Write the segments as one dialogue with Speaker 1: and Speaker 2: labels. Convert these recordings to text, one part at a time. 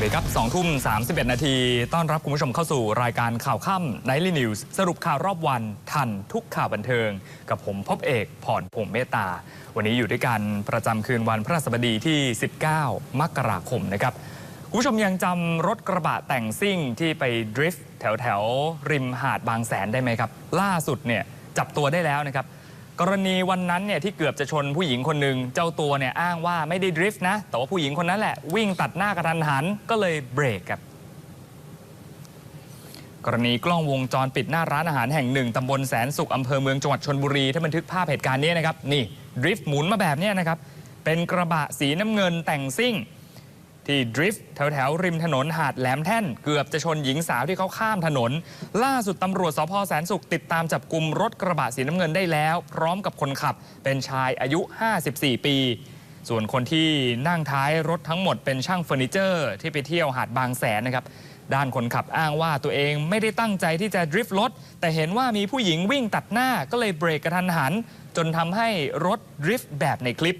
Speaker 1: วัสดีครับ2ทุ่ม 31 นาที ต้อนรับคุณผู้ชมเข้าสู่รายการข่าวค่ำ Nightly News สรุปข่าวรอบวันทันทุกข่าวบันเทิง กับผมพบเอกพรพงษ์เมตตา วันนี้อยู่ด้วยกันประจำคืนวันพระสบดีที่ 19 มกราคมนะครับ คุณผู้ชมยังจำรถกระบะแต่งซิ่งที่ไปดริฟต์แถวแถวริมหาดบางแสนได้ไหมครับ ล่าสุดเนี่ยจับตัวได้แล้วนะครับ กรณีวันนั้นเนี่ยที่เกือบจะชนผู้หญิงคนหนึ่งเจ้าตัวเนี่ยอ้างว่าไม่ได้ดริฟต์นะ แต่ว่าผู้หญิงคนนั้นแหละวิ่งตัดหน้ากระทันหันก็เลยเบรกครับกรณีกล้องวงจรปิดหน้าร้านอาหารแห่งหนึ่งตำบลแสนสุขอำเภอเมืองจังหวัดชนบุรีที่บันทึกภาพเหตุการณ์นี้นะครับนี่ดริฟต์หมุนมาแบบนี้นะครับเป็นกระบะสีน้ำเงินแต่งซิ่ง ที่ดริฟต์แถวแถวๆริมถนนหาดแหลมแท่น เกือบจะชนหญิงสาวที่เขาข้ามถนน ล่าสุดตำรวจสพแสนสุขติดตามจับกลุ่มรถกระบะสีน้ำเงินได้แล้ว พร้อมกับคนขับเป็นชายอายุ 54 ปี ส่วนคนที่นั่งท้ายรถทั้งหมดเป็นช่างเฟอร์นิเจอร์ ที่ไปเที่ยวหาดบางแสนนะครับด้านคนขับอ้างว่าตัวเองไม่ได้ตั้งใจที่จะดริฟต์รถ แต่เห็นว่ามีผู้หญิงวิ่งตัดหน้าก็เลยเบรกกระทันหัน จนทำให้รถดริฟต์แบบในคลิป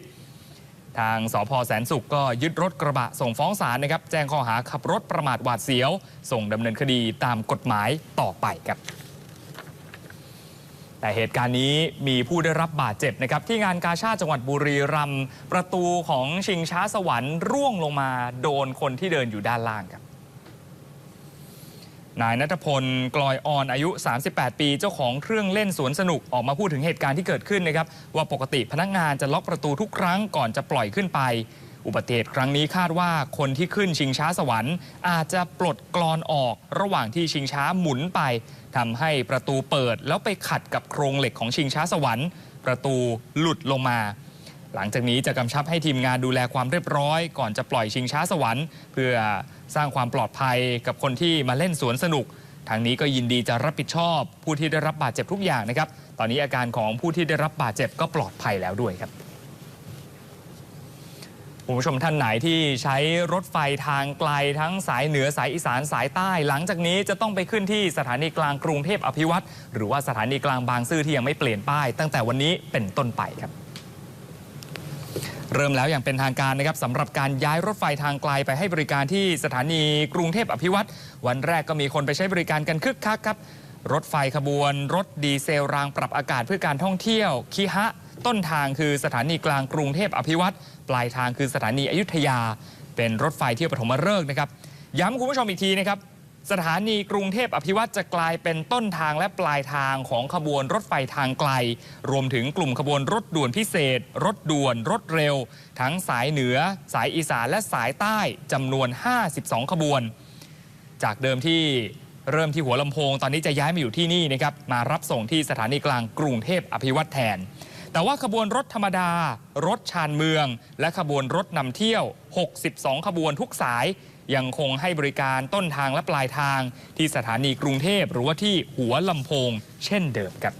Speaker 1: ทางสพแสนสุขก็ยึดรถกระบะส่งฟ้องศาลนะครับ แจ้งข้อหาขับรถประมาทหวาดเสียว ส่งดำเนินคดีตามกฎหมายต่อไปครับแต่เหตุการณ์นี้มีผู้ได้รับบาดเจ็บนะครับ ที่งานกาชาติจังหวัดบุรีรัมย์ประตูของชิงช้าสวรรค์ร่วงลงมาโดนคนที่เดินอยู่ด้านล่างครับ นายนัทพลกลอยออนอายุ 38 ปี เจ้าของเครื่องเล่นสวนสนุกออกมาพูดถึงเหตุการณ์ที่เกิดขึ้นนะครับ ว่าปกติพนักงานจะล็อกประตูทุกครั้งก่อนจะปล่อยขึ้นไป อุบัติเหตุครั้งนี้คาดว่าคนที่ขึ้นชิงช้าสวรรค์ อาจจะปลดกรอนออกระหว่างที่ชิงช้าหมุนไปทำให้ประตูเปิดแล้วไปขัดกับโครงเหล็กของชิงช้าสวรรค์ ประตูหลุดลงมา หลังจากนี้จะกำชับให้ทีมงานดูแลความเรียบร้อย ก่อนจะปล่อยชิงช้าสวรรค์ เพื่อสร้างความปลอดภัยกับคนที่มาเล่นสวนสนุก ทางนี้ก็ยินดีจะรับผิดชอบ ผู้ที่ได้รับบาดเจ็บทุกอย่างนะครับ ตอนนี้อาการของผู้ที่ได้รับบาดเจ็บก็ปลอดภัยแล้วด้วยครับคุณผู้ชมท่านไหนที่ใช้รถไฟทางไกลทั้งสายเหนือสายอีสานสายใต้ หลังจากนี้จะต้องไปขึ้นที่สถานีกลางกรุงเทพอภิวัตรหรือว่าสถานีกลางบางซื่อที่ยังไม่เปลี่ยนป้าย ตั้งแต่วันนี้เป็นต้นไปครับ เริ่มแล้วอย่างเป็นทางการนะครับสำหรับการย้ายรถไฟทางไกลไปให้บริการที่สถานีกรุงเทพอภิวัตรวันแรกก็มีคนไปใช้บริการกันคึกคักครับ รถไฟขบวน รถดีเซลรางปรับอากาศเพื่อการท่องเที่ยวคิฮะต้นทางคือสถานีกลางกรุงเทพอภิวัตรปลายทางคือสถานีอยุธยา เป็นรถไฟเที่ยวปฐมฤกษ์นะครับย้ำคุณผู้ชมอีกทีนะครับ สถานีกรุงเทพอภิวัตรจะกลายเป็นต้นทางและปลายทางของขบวนรถไฟทางไกล รวมถึงกลุ่มขบวนรถด่วนพิเศษ รถด่วน รถเร็ว ทั้งสายเหนือ สายอีสานและสายใต้จำนวน 52 ขบวน จากเดิมที่เริ่มที่หัวลำโพง ตอนนี้จะย้ายมาอยู่ที่นี่นะครับมารับส่งที่สถานีกลางกรุงเทพอภิวัตแทน แต่ว่าขบวนรถธรรมดา รถชานเมือง และขบวนรถนำเที่ยว 62 ขบวนทุกสาย ยังคงให้บริการต้นทางและปลายทาง ที่สถานีกรุงเทพหรือว่าที่หัวลำโพง เช่นเดิมครับ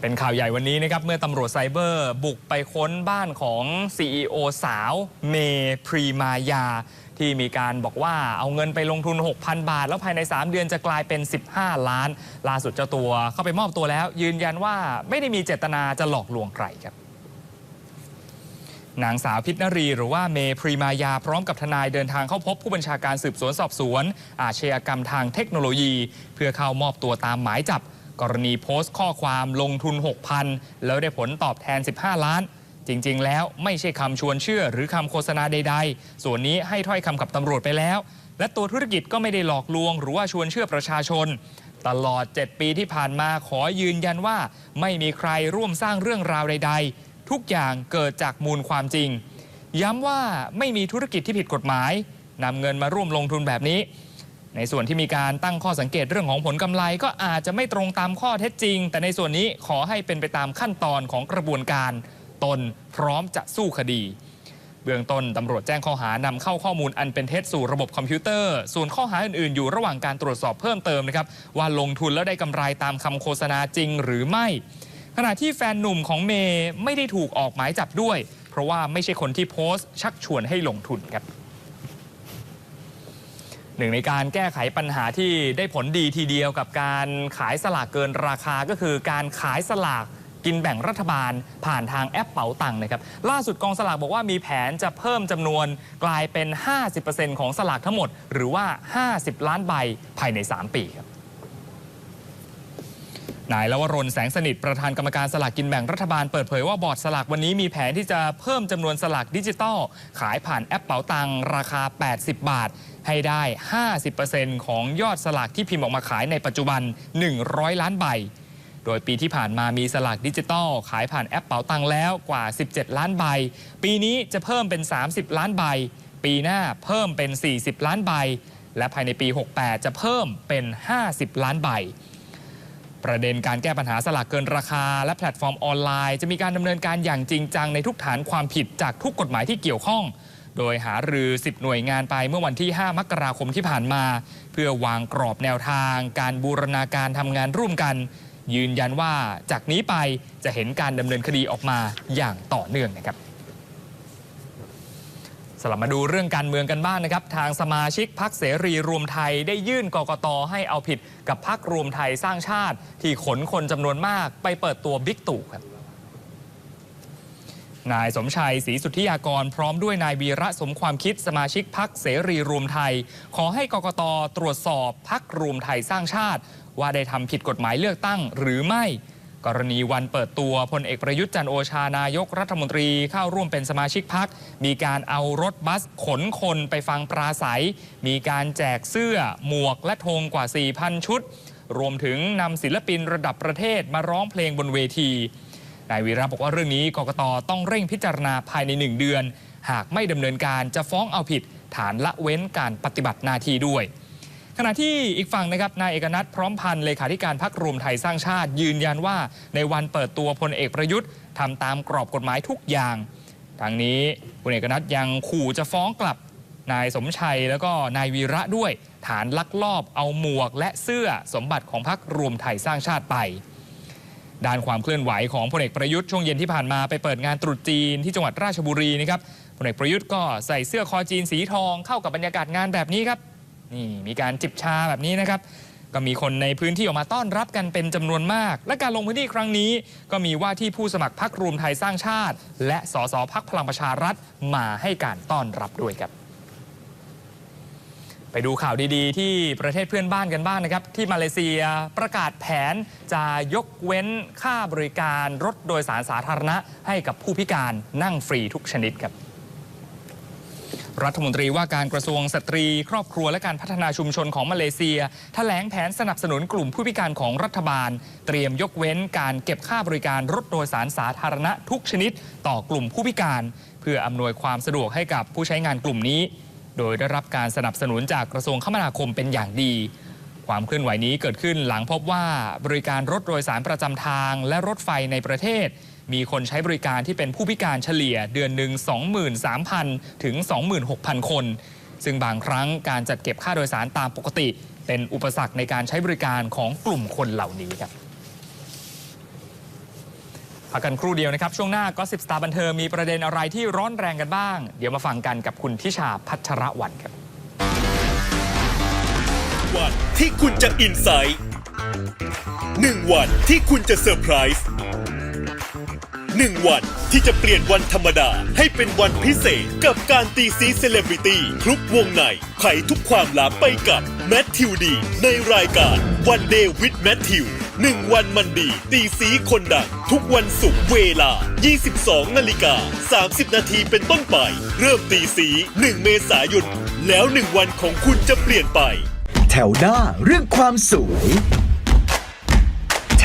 Speaker 1: เป็นข่าวใหญ่วันนี้นะครับ เมื่อตำรวจไซเบอร์บุกไปค้นบ้านของ CEO สาวเมพรีมายา ที่มีการบอกว่าเอาเงินไปลงทุน 6,000 บาท แล้วภายใน 3 เดือนจะกลายเป็น 15 ล้าน ล่าสุดเจ้าตัวเข้าไปมอบตัวแล้ว ยืนยันว่าไม่ได้มีเจตนาจะหลอกลวงใครครับ นางสาวพิษนรี หรือว่าเมพรีมายา พร้อมกับทนายเดินทางเข้าพบผู้บัญชาการสืบสวนสอบสวน อาชญากรรมทางเทคโนโลยี เพื่อเข้ามอบตัวตามหมายจับ กรณีโพสต์ข้อความลงทุน 6,000 แล้วได้ผลตอบแทน 15 ล้าน จริง ๆ แล้วไม่ใช่คำชวนเชื่อหรือคำโฆษณาใด ๆ ส่วนนี้ให้ถ้อยคำกับตำรวจไปแล้ว และตัวธุรกิจก็ไม่ได้หลอกลวง หรือว่าชวนเชื่อประชาชนตลอด 7 ปีที่ผ่านมาขอยืนยันว่า ไม่มีใครร่วมสร้างเรื่องราวใด ๆ ทุกอย่างเกิดจากมูลความจริง ย้ำว่าไม่มีธุรกิจที่ผิดกฎหมายนำเงินมาร่วมลงทุนแบบนี้ ในส่วนที่มีการตั้งข้อสังเกตเรื่องของผลกำไร ก็อาจจะไม่ตรงตามข้อเท็จจริง แต่ในส่วนนี้ขอให้เป็นไปตามขั้นตอนของกระบวนการ ตนพร้อมจะสู้คดีเบื้องต้นตำรวจแจ้งข้อหานำเข้าข้อมูลอันเป็นเท็จสู่ระบบคอมพิวเตอร์ ส่วนข้อหาอื่นๆ อยู่ระหว่างการตรวจสอบเพิ่มเติมนะครับ ว่าลงทุนแล้วได้กำไรตามคำโฆษณาจริงหรือไม่ ขณะที่แฟนหนุ่มของเมย์ไม่ได้ถูกออกหมายจับด้วย เพราะว่าไม่ใช่คนที่โพสต์ ชักชวนให้ลงทุนครับหนึ่งในการแก้ไขปัญหาที่ได้ผลดีทีเดียวกับการขายสลากเกินราคาก็คือการขายสลากกินแบ่งรัฐบาลผ่านทางแอปเป๋าตังค์นะครับ ล่าสุดกองสลากบอกว่ามีแผนจะเพิ่มจำนวนกลายเป็น 50%ของสลากทั้งหมด หรือว่า 50 ล้านใบภายใน 3 ปีครับ นายลวรนแสงสนิทประธานกรรมการสลากกินแบ่งรัฐบาลเปิดเผยว่าบอร์ดสลากวันนี้มีแผนที่จะเพิ่มจำนวนสลากดิจิตอลขายผ่านแอปเป๋าตังราคา 80 บาท ให้ได้ 50%ของยอดสลากที่พิมพ์ออกมาขายในปัจจุบัน 100 ล้านใบ โดยปีที่ผ่านมามีสลากดิจิตอลขายผ่านแอปเป๋าตังแล้วกว่า 17 ล้านใบ ปีนี้จะเพิ่มเป็น 30 ล้านใบ ปีหน้าเพิ่มเป็น 40 ล้านใบ และภายในปี 68 จะเพิ่มเป็น 50 ล้านใบ ประเด็นการแก้ปัญหาสลากเกินราคา และแพลตฟอร์มออนไลน์ จะมีการดำเนินการอย่างจริงจังในทุกฐานความผิดจากทุกกฎหมายที่เกี่ยวข้อง โดยหารือ 10 หน่วยงานไปเมื่อวันที่ 5 มกราคมที่ผ่านมา เพื่อวางกรอบแนวทาง การบูรณาการทำงานร่วมกัน ยืนยันว่าจากนี้ไปจะเห็นการดำเนินคดีออกมาอย่างต่อเนื่องนะครับ สลับมาดูเรื่องการเมืองกันบ้างนะครับ ทางสมาชิกพักเสรีรวมไทยได้ยื่นกกตให้เอาผิดกับพักรวมไทยสร้างชาติ ที่ขนคนจำนวนมากไปเปิดตัวบิ๊กตู่ครับนายสมชัยศรีสุทธิยากรพร้อมด้วยนายวีระสมความคิดสมาชิกพักเสรีรวมไทย ขอให้กกตตรวจสอบพักรวมไทยสร้างชาติ ว่าได้ทำผิดกฎหมายเลือกตั้งหรือไม่ กรณีวันเปิดตัวพลเอกประยุทธ์จันโอชานายกรัฐมนตรีเข้าร่วมเป็นสมาชิกพัก มีการเอารถบัสขนคนไปฟังปราศัย มีการแจกเสื้อ หมวกและธงกว่า 4,000 ชุด รวมถึงนำศิลปินระดับประเทศมาร้องเพลงบนเวที นายวีระบอกว่าเรื่องนี้กกตต้องเร่งพิจารณาภายใน 1 เดือน หากไม่ดำเนินการจะฟ้องเอาผิด ฐานละเว้นการปฏิบัติหน้าที่ด้วย ขณะที่อีกฝั่งนะครับนายเอกนัทพร้อมพันธ์เลขาธิการพักรวมไทยสร้างชาติ ยืนยันว่า ในวันเปิดตัวพลเอกประยุทธ์ทำตามกรอบกฎหมายทุกอย่างทางนี้พลเอกนัทยังขู่จะฟ้องกลับนายสมชัยแล้วก็นายวีระด้วย ฐานลักลอบเอาหมวกและเสื้อสมบัติของพักรวมไทยสร้างชาติไป ด้านความเคลื่อนไหวของพลเอกประยุทธ์ช่วงเย็นที่ผ่านมาไปเปิดงานตรุษจีนที่จังหวัดราชบุรีนะครับพลเอกประยุทธ์ก็ใส่เสื้อคอจีนสีทองเข้ากับบรรยากาศงานแบบนี้ครับ นี่มีการจิบชาแบบนี้นะครับ ก็มีคนในพื้นที่ออกมาต้อนรับกันเป็นจำนวนมาก และการลงพื้นที่ครั้งนี้ ก็มีว่าที่ผู้สมัครพักรวมไทยสร้างชาติ และสสพักพลังประชารัฐมาให้การต้อนรับด้วยครับไปดูข่าวดีๆ ที่ประเทศเพื่อนบ้านกันบ้างนะครับ ที่มาเลเซียประกาศแผนจะยกเว้นค่าบริการรถโดยสารสาธารณะให้กับผู้พิการนั่งฟรีทุกชนิดครับ รัฐมนตรีว่าการกระทรวงสตรี ครอบครัวและการพัฒนาชุมชนของมาเลเซียแถลงแผนสนับสนุนกลุ่มผู้พิการของรัฐบาล เตรียมยกเว้นการเก็บค่าบริการรถโดยสารสาธารณะทุกชนิด ต่อกลุ่มผู้พิการ เพื่ออำนวยความสะดวกให้กับผู้ใช้งานกลุ่มนี้ โดยได้รับการสนับสนุนจากกระทรวงคมนาคมเป็นอย่างดีความเคลื่อนไหวนี้เกิดขึ้นหลังพบว่าบริการรถโดยสารประจำทางและรถไฟในประเทศ มีคนใช้บริการที่เป็นผู้พิการเฉลี่ยเดือนหนึ่ง23,000 ถึง 26,000 คน ซึ่งบางครั้งการจัดเก็บค่าโดยสารตามปกติ เป็นอุปสรรคในการใช้บริการของกลุ่มคนเหล่านี้ครับพักกันครู่เดียวนะครับ ช่วงหน้าก็สิบสตาร์บันเทิงมีประเด็นอะไรที่ร้อนแรงกันบ้าง เดี๋ยวมาฟังกันกับคุณทิชาพัชรวันครับ
Speaker 2: วันที่คุณจะอินไซต์หนึ่งวันที่คุณจะเซอร์ไพรส์ หนึ่งวันที่จะเปลี่ยนวันธรรมดา ให้เป็นวันพิเศษกับการตีซีเซเลบริตี้ทุกวงในไขทุกความลับไปกับแมทธิวดี ในรายการวันเดย์วิดแมทธิวหนึ่งวันมันดี ตีสีคนดัง ทุกวันศุกร์เวลา 22 นาฬิกา 30 นาทีเป็นต้นไป เริ่มตีสี 1 เมษายน แล้วหนึ่งวันของคุณจะเปลี่ยนไป
Speaker 3: แถวหน้าเรื่องความสวย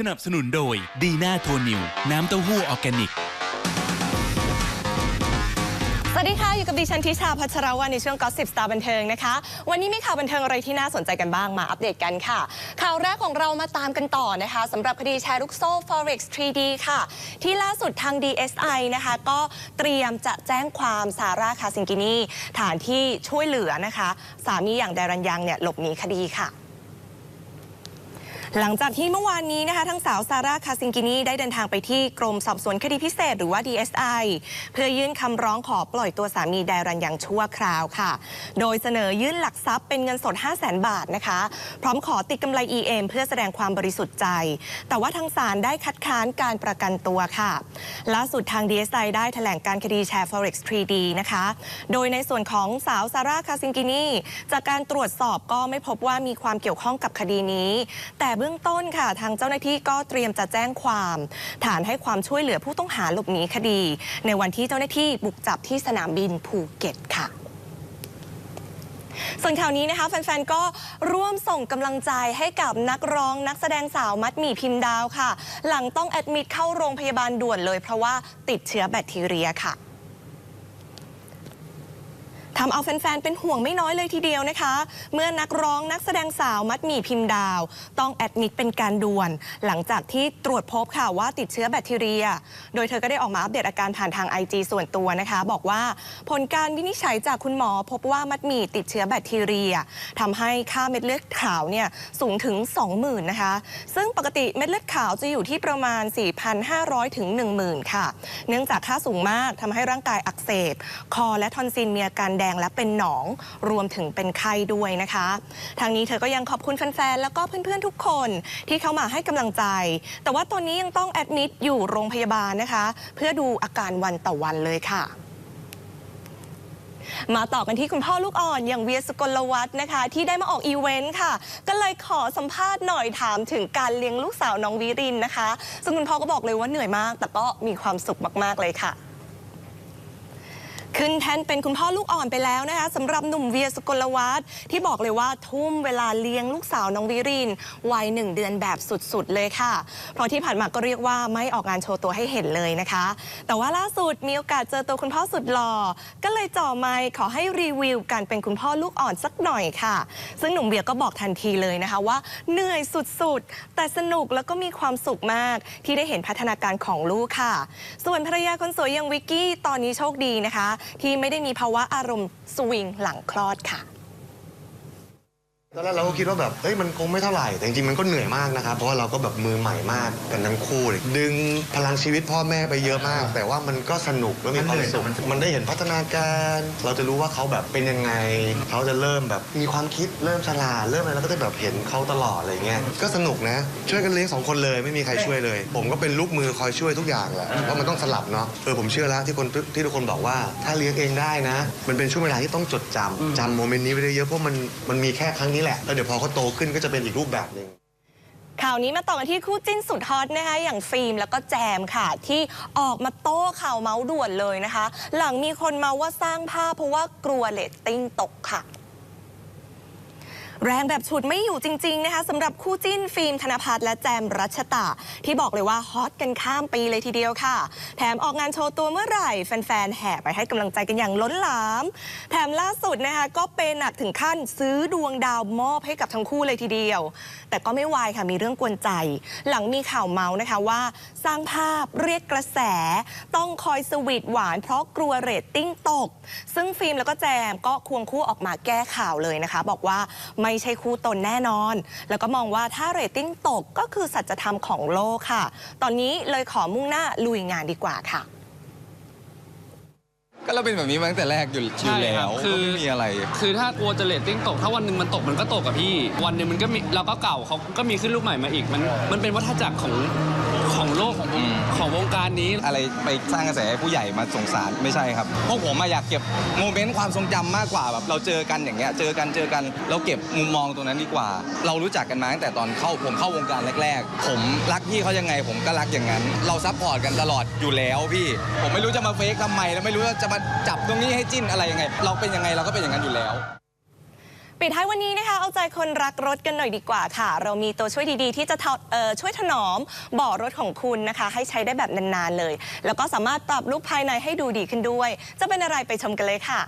Speaker 4: สนับสนุนโดยดีน่าโทนิว น้ำเต้าหู้ออร์แกนิก
Speaker 5: สวัสดีค่ะ อยู่กับดิฉันทิชาพัชรวรรณในช่วงก็สิบสตาร์บันเทิงนะคะ วันนี้มีข่าวบันเทิงอะไรที่น่าสนใจกันบ้างมาอัปเดตกันค่ะ ข่าวแรกของเรามาตามกันต่อนะคะสำหรับคดีแชร์ลูกโซ่ Forex 3D ค่ะ ที่ล่าสุดทาง DSI นะคะ ก็เตรียมจะแจ้งความซาร่าคาซิงกินีฐานที่ช่วยเหลือนะคะ สามีอย่างแดรันยังเนี่ยหลบหนีคดีค่ะ หลังจากที่เมื่อวานนี้นะคะทั้งสาวซาร่าคาซิงกินีได้เดินทางไปที่กรมสอบสวนคดีพิเศษหรือว่า DSI เพื่อยื่นคำร้องขอปล่อยตัวสามีไดรันอย่างชั่วคราวค่ะ โดยเสนอยื่นหลักทรัพย์เป็นเงินสด 5 0 0 0 0 0บาทนะคะ พร้อมขอติดกำไร EM เพื่อแสดงความบริสุทธิ์ใจ แต่ว่าทางศาลได้คัดค้านการประกันตัวค่ะ ล่าสุดทาง DSI ได้แถลงการคดีแชร์ Forex 3D นะคะ โดยในส่วนของสาวซาร่าคาซิงกินีจากการตรวจสอบก็ไม่พบว่ามีความเกี่ยวข้องกับคดีนี้ แต่บื้องต้นค่ะ ทางเจ้าหน้าที่ก็เตรียมจะแจ้งความ ฐานให้ความช่วยเหลือผู้ต้องหาหลบหนีคดี ในวันที่เจ้าหน้าที่บุกจับที่สนามบินภูเก็ตค่ะส่วนข่าวนี้นะคะแฟนๆ ก็ร่วมส่งกำลังใจให้กับนักร้องนักแสดงสาวมัดหมี่พิมพ์ดาวค่ะ หลังต้องแอดมิดเข้าโรงพยาบาลด่วนเลยเพราะว่าติดเชื้อแบคทีเรียค่ะ ทำเอาแฟนๆ เป็นห่วงไม่น้อยเลยทีเดียวนะคะ เมื่อนักร้องนักแสดงสาวมัดหมี่พิมพ์ดาว ต้องแอดมิดเป็นการด่วน หลังจากที่ตรวจพบค่ะว่าติดเชื้อแบคทีเรีย โดยเธอก็ได้ออกมาอัปเดตอาการผ่านทาง IG ส่วนตัวนะคะ บอกว่าผลการวินิจฉัยจากคุณหมอพบว่ามัดหมี่ติดเชื้อแบคทีเรียทำให้ค่าเม็ดเลือดขาวเนี่ยสูงถึง 20,000นะคะ ซึ่งปกติเม็ดเลือดขาวจะอยู่ที่ประมาณ 4,500 ถึง 10,000 ค่ะ เนื่องจากค่าสูงมากทำให้ร่างกายอักเสบ คอและทอนซิลมีอาการแดงและเป็นหนองรวมถึงเป็นไข้ด้วยนะคะ ทางนี้เธอก็ยังขอบคุณแฟนๆแล้วก็เพื่อนๆทุกคนที่เข้ามาให้กำลังใจ แต่ว่าตอนนี้ยังต้องแอดมิดอยู่โรงพยาบาลนะคะ เพื่อดูอาการวันต่อวันเลยค่ะมาต่อกันที่คุณพ่อลูกอ่อนอย่างเวียสกลวัฒน์นะคะ ที่ได้มาออกอีเวนต์ค่ะ ก็เลยขอสัมภาษณ์หน่อยถามถึงการเลี้ยงลูกสาวน้องวิรินนะคะ ซึ่งคุณพ่อก็บอกเลยว่าเหนื่อยมาก แต่ก็มีความสุขมาก ๆ เลยค่ะ ขึ้นแท่นเป็นคุณพ่อลูกอ่อนไปแล้วนะคะสำหรับหนุ่มเวียสุกลวัฒน์ที่บอกเลยว่าทุ่มเวลาเลี้ยงลูกสาวน้องวิรินวัยหนึ่งเดือนแบบสุดๆเลยค่ะ เพราะที่ผ่านมาก็เรียกว่าไม่ออกงานโชว์ตัวให้เห็นเลยนะคะ แต่ว่าล่าสุดมีโอกาสเจอตัวคุณพ่อสุดหล่อก็เลยจ่อไมค์ขอให้รีวิวการเป็นคุณพ่อลูกอ่อนสักหน่อยค่ะ ซึ่งหนุ่มเวียก็บอกทันทีเลยนะคะว่าเหนื่อยสุดๆ แต่สนุกแล้วก็มีความสุขมากที่ได้เห็นพัฒนาการของลูกค่ะ ส่วนภรรยาคนสวยอย่างวิกกี้ตอนนี้โชคดีนะคะที่ไม่ได้มีภาวะอารมณ์สวิงหลังคลอดค่ะ
Speaker 6: ตอนแรกเราก็คิดว่าแบบเอ้ยมันคงไม่เท่าไหร่แต่จริงๆมันก็เหนื่อยมากนะครับเพราะว่าเราก็แบบมือใหม่มากกันทั้งคู่เลยดึงพลังชีวิตพ่อแม่ไปเยอะมาก แต่ว่ามันก็สนุกแล้วมีความสุขมันได้เห็นพัฒนาการ เราจะรู้ว่าเขาแบบเป็นยังไงเขาจะเริ่มแบบมีความคิดเริ่มฉลาดเริ่มอะไรแล้วก็ได้แบบเห็นเขาตลอดอะไรเงี้ยก็สนุกนะช่วยกันเลี้ยงสองคนเลยไม่มีใครช่วยเลย ผมก็เป็นลูกมือคอยช่วยทุกอย่างแหละเพราะมันต้องสลับเนาะเออผมเชื่อแล้วที่คนที่ทุกคนบอกว่า ถ้าเลี้ยงเองได้นะ มันเป็นช่วงเวลาที่ต้องจดจำจำโมเมนต์นี้ไว้เยอะๆเพราะมันมันมีแค่ครั้งนี้แหละ แล้วเดี๋ยวพอเขาโตขึ้นก็จะเป็นอีกรูปแบบหนึ่ง
Speaker 5: ข่าวนี้มาต่อกันที่คู่จิ้นสุดฮอตนะคะอย่างฟิล์มแล้วก็แจมค่ะ ที่ออกมาโต้ข่าวเมาส์ด่วนเลยนะคะ หลังมีคนมาว่าสร้างภาพเพราะว่ากลัวเลตติ้งตกค่ะ แรงแบบฉุดไม่อยู่จริง ๆ นะคะสำหรับคู่จิ้นฟิล์มธนภัทรและแจมรัชตะที่บอกเลยว่าฮอตกันข้ามปีเลยทีเดียวค่ะ แถมออกงานโชว์ตัวเมื่อไหร่ แฟน ๆ แห่ไปให้กำลังใจกันอย่างล้นหลาม แถมล่าสุดนะคะก็เป็นหนักถึงขั้นซื้อดวงดาวมอบให้กับทั้งคู่เลยทีเดียว แต่ก็ไม่วายค่ะมีเรื่องกวนใจ หลังมีข่าวเมาส์นะคะว่า สร้างภาพเรียกกระแส ต้องคอยสวีทหวาน เพราะกลัวเรตติ้งตก ซึ่งฟิล์มแล้วก็แจมก็ควงคู่ออกมาแก้ข่าวเลยนะคะ บอกว่าไม่ใช่คู่ตนแน่นอน แล้วก็มองว่าถ้าเรตติ้งตกก็คือสัจธรรมของโลกค่ะ ตอนนี้เลยขอมุ่งหน้าลุยงานดีกว่าค่ะ
Speaker 7: ก็เราเป็นแบบนี้มาตั้งแต่แรกอยู่อยู่แล้ว
Speaker 8: คื
Speaker 7: ก็
Speaker 8: อ
Speaker 7: ไม่มีอะไร
Speaker 8: คือถ้ากลัวจะเรตติ้งตก ถ้าวันหนึ่งมันตกมันก็ตกกับพี่ วันหนึ่งมันก็มีเราก็เก่าเขาก็มีขึ้นรูปใหม่มาอีก มันมันเป็นวัฏจักรของ ของโลก
Speaker 7: อืม
Speaker 8: ของวงการนี้
Speaker 7: อะไรไปสร้างกระแสให้ผู้ใหญ่มาสงสารไม่ใช่ครับพวกผมมาอยากเก็บโมเมนต์ความทรงจำมากกว่าแบบเราเจอกันอย่างเงี้ยเจอกันเจอกันเราเก็บมุมมองตรงนั้นดีกว่า เรารู้จักกันมาตั้งแต่ตอนเข้าผมเข้าวงการแรก ๆ ผมรักพี่เขายังไงผมก็รักอย่างนั้น เราซัพพอร์ตกันตลอดอยู่แล้วพี่ ผมไม่รู้จะมาเฟกทำไมแล้วไม่รู้ว่าจะมาจับตรงนี้ให้จิ้นอะไรยังไง เราเป็นยังไงเราก็เป็นอย่างนั้นอยู่แล้ว
Speaker 5: ไปิดท้ายวันนี้นะคะเอาใจคนรักรถกันหน่อยดีกว่าค่ะ เรามีตัวช่วยดีๆ ที่จะทำเอ่อช่วยถนอมเบ่อรถของคุณนะคะ ให้ใช้ได้แบบนานๆเลย แล้วก็สามารถปรับลุกภายในให้ดูดีขึ้นด้วย จะเป็นอะไรไปชมกันเลยค่ะ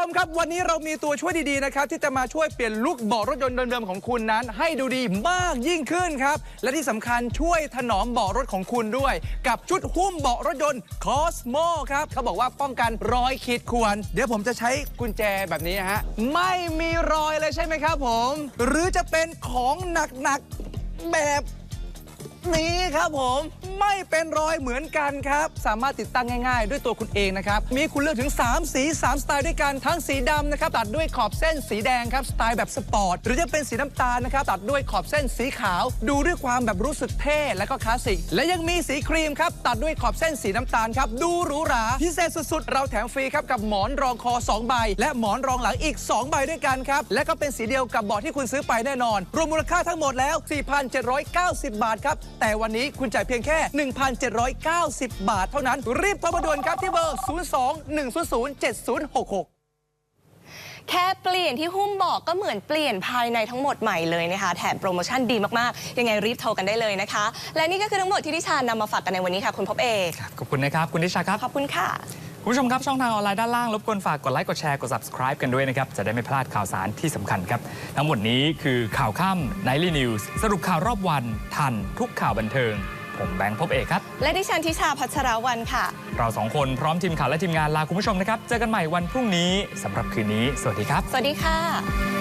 Speaker 9: ชมครับ วันนี้เรามีตัวช่วยดีๆนะครับ ที่จะมาช่วยเปลี่ยนลุคเบาะรถยนต์เดิมๆของคุณนั้น ให้ดูดีมากยิ่งขึ้นครับ และที่สำคัญช่วยถนอมเบาะรถของคุณด้วย กับชุดหุ้มเบาะรถยนต์ Cosmo ครับเขาบอกว่าป้องกันรอยขีดข่วน เดี๋ยวผมจะใช้กุญแจแบบนี้ฮะไม่มีรอยเลยใช่ไหมครับผม หรือจะเป็นของหนักๆแบบนี้ครับผม ไม่เป็นรอยเหมือนกันครับ สามารถติดตั้งง่ายๆ ด้วยตัวคุณเองนะครับ มีคุณเลือกถึง 3 สี 3 สไตล์ด้วยกันทั้งสีดำนะครับตัดด้วยขอบเส้นสีแดงครับสไตล์แบบสปอร์ตหรือจะเป็นสีน้ำตาลนะครับตัดด้วยขอบเส้นสีขาว ดูด้วยความแบบรู้สึกเท่และก็คลาสสิกและยังมีสีครีมครับตัดด้วยขอบเส้นสีน้ำตาลครับดูหรูหราพิเศษสุดๆ เราแถมฟรีครับกับหมอนรองคอ 2 ใบ และหมอนรองหลังอีก 2 ใบด้วยกันครับและก็เป็นสีเดียวกับเบาะที่คุณซื้อไปแน่นอน รวมมูลค่าทั้งหมดแล้ว 4,790 บาทครับแต่วันนี้คุณจ่ายเพียงแค่1,790 บาทเท่านั้น รีบโทรมาด่วนครับที่เบอร์ 02-100-7066
Speaker 5: แค่เปลี่ยนที่หุ้มเบอกก็เหมือนเปลี่ยนภายในทั้งหมดใหม่เลยนะคะ แถมโปรโมชั่นดีมากๆ ยังไงรีบโทรกันได้เลยนะคะ และนี่ก็คือทั้งหมดที่ดิฉันนำมาฝากกันในวันนี้ค่ะ คุณพบเอก
Speaker 1: ขอบคุณนะครับ คุณนิชาครับ
Speaker 5: ขอบคุณค่ะ
Speaker 1: คุณผู้ชมครับช่องทางออนไลน์ด้านล่างรบกวนฝากกดไลค์กดแชร์กด subscribe กันด้วยนะครับ จะได้ไม่พลาดข่าวสารที่สำคัญครับ ทั้งหมดนี้คือข่าวค่ำ Nightly News สรุปข่าวรอบวันทันทุกข่าวบันเทิง ผมแบงค์พบเอกครับ
Speaker 5: และดิฉันทิชาพัชรวันค่ะ
Speaker 1: เราสองคนพร้อมทีมข่าวและทีมงานลาคุณผู้ชมนะครับ เจอกันใหม่วันพรุ่งนี้สำหรับคืนนี้ สวัสดีครับ
Speaker 5: สวัสดีค่ะ